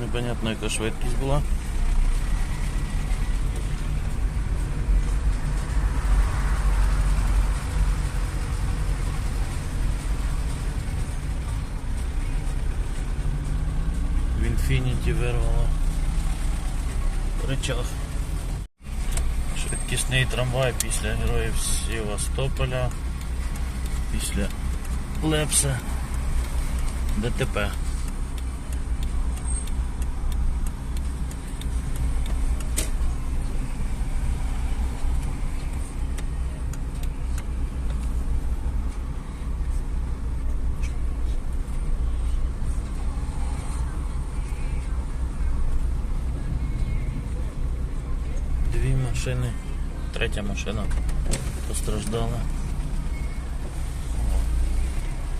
непонятно яка швидкість була. В інфініті вирвало речах. Швидкісний трамвай після героїв Севастополя, після Лепса, ДТП. Дві машини, третя машина постраждала.